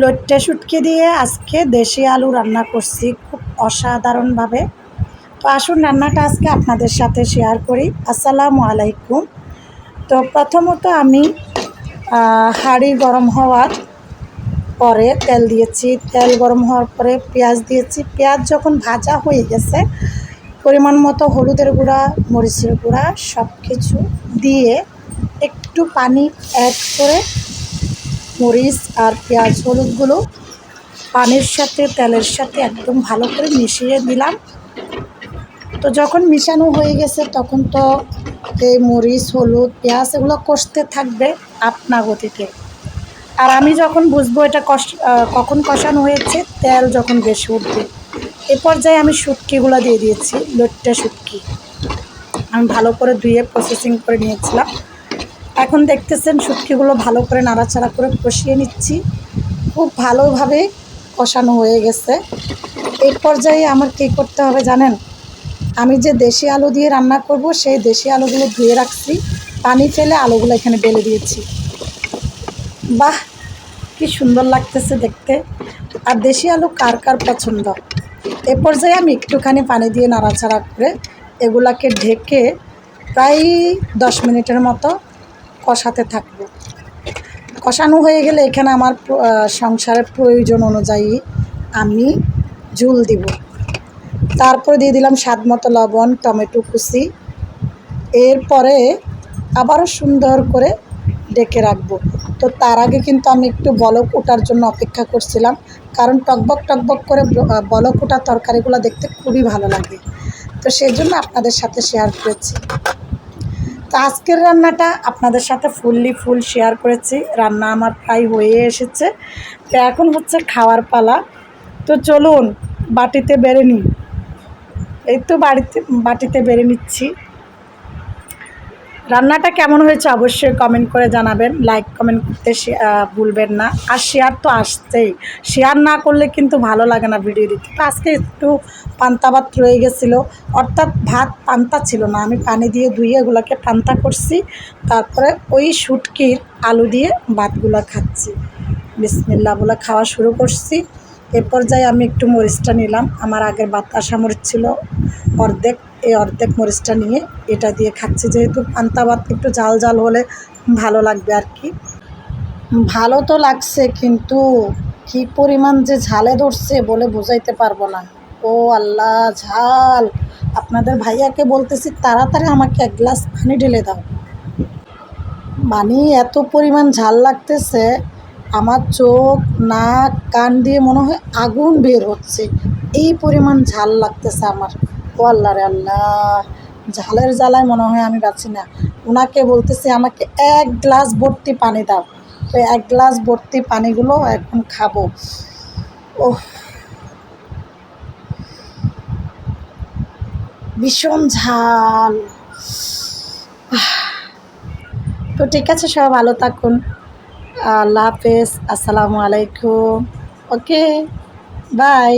লইট্টে শুটকি দিয়ে আজকে দেশি আলু রান্না করছি খুব অসাধারণভাবে। তো আসুন রান্নাটা আজকে আপনাদের সাথে শেয়ার করি। আসসালামু আলাইকুম। তো প্রথমত আমি হাঁড়ি গরম হওয়ার পরে তেল দিয়েছি। তেল গরম হওয়ার পরে পেঁয়াজ দিয়েছি। পেঁয়াজ যখন ভাজা হয়ে গেছে, পরিমাণ মতো হলুদের গুঁড়া, মরিচের গুঁড়া সব কিছু দিয়ে একটু পানি অ্যাড করে মরিচ আর পেঁয়াজ হলুদগুলো পানির সাথে, তেলের সাথে একদম ভালো করে মিশিয়ে দিলাম। তো যখন মিশানো হয়ে গেছে, তখন তো এই মরিচ, হলুদ, পেঁয়াজ এগুলো কষতে থাকবে আপনা গতিতে। আর আমি যখন বুঝব এটা কষ কখন কষানো হয়েছে, তেল যখন বেশি উঠবে। এ পর্যায়ে আমি শুটকিগুলো দিয়ে দিয়েছি, লট্টা শুটকি। আমি ভালো করে ধুয়ে প্রসেসিং করে নিয়েছিলাম। এখন দেখতেছেন শুটকিগুলো ভালো করে নাড়াচাড়া করে কষিয়ে নিচ্ছি। খুব ভালোভাবে কষানো হয়ে গেছে। এই পর্যায়ে আমার কী করতে হবে জানেন? আমি যে দেশি আলু দিয়ে রান্না করব, সেই দেশি আলুগুলো ধুয়ে রাখছি। পানি ফেলে আলুগুলো এখানে বেলে দিয়েছি। বাহ! কি সুন্দর লাগতেছে দেখতে। আর দেশি আলু কার কার পছন্দ? এ পর্যায়ে আমি একটুখানি পানি দিয়ে নাড়াচাড়া করে এগুলাকে ঢেকে প্রায় দশ মিনিটের মতো কষাতে থাকব। কষানো হয়ে গেলে এখানে আমার সংসারের প্রয়োজন অনুযায়ী আমি ঝুল দিব। তারপরে দিয়ে দিলাম স্বাদ মতো লবণ, টমেটো কুচি। এরপরে আবারও সুন্দর করে ডেকে রাখব। তো তার আগে কিন্তু আমি একটু বলক ওঠার জন্য অপেক্ষা করছিলাম। কারণ টকবক টকবক করে বলক ওঠা তরকারিগুলো দেখতে খুবই ভালো লাগে। তো সেই জন্য আপনাদের সাথে শেয়ার করেছি। তো আজকের রান্নাটা আপনাদের সাথে ফুললি ফুল শেয়ার করেছি। রান্না আমার প্রায় হয়ে এসেছে। তো এখন হচ্ছে খাওয়ার পালা। তো চলুন, বাটিতে বেড়ে নিই। এই তো বাড়িতে, বাটিতে বেড়ে নিচ্ছি। রান্নাটা কেমন হয়েছে অবশ্যই কমেন্ট করে জানাবেন। লাইক কমেন্ট করতে ভুলবেন না। আর শেয়ার তো আসছেই। শেয়ার না করলে কিন্তু ভালো লাগে না ভিডিও দিতে। আজকে একটু পান্তা ভাত রয়ে গেছিল। অর্থাৎ ভাত পান্তা ছিল না। আমি পানি দিয়ে ধুয়ে এগুলোকে পান্তা করছি। তারপরে ওই শুটকির আলু দিয়ে ভাতগুলো খাচ্ছি। বিসমিল্লা বলে খাওয়া শুরু করছি। এ পর্যায়ে আমি একটু মরিচটা নিলাম। আমার আগের বাতাসা মরিচ ছিল অর্ধেক। এই অর্ধেক মরিচটা নিয়ে এটা দিয়ে খাচ্ছি। যেহেতু পান্তা ভাত একটু জাল জাল হলে ভালো লাগবে আর কি। ভালো তো লাগছে, কিন্তু কি পরিমাণ যে ঝালে ধরছে বলে বোঝাইতে পারব না। ও আল্লাহ, ঝাল! আপনাদের ভাইয়াকে বলতেছি, তাড়াতাড়ি আমাকে এক গ্লাস পানি ঢেলে দাও। মানে এত পরিমাণ ঝাল লাগতেছে, আমার চোখ, নাক, কান দিয়ে মনে হয় আগুন বের হচ্ছে। এই পরিমাণ ঝাল লাগতেছে আমার। ও আল্লাহ রে আল্লাহ। ঝালের জ্বালায় মনে হয় আমি পাচ্ছি না। ওনাকে বলতেছি, আমাকে এক গ্লাস ভর্তি পানি দাও। তো এক গ্লাস ভর্তি পানিগুলো এখন খাব। ও ভীষণ ঝাল। তো ঠিক আছে, সবাই ভালো থাকুন। আল্লাহ হাফেজ। আসসালামু আলাইকুম। Okay, bye.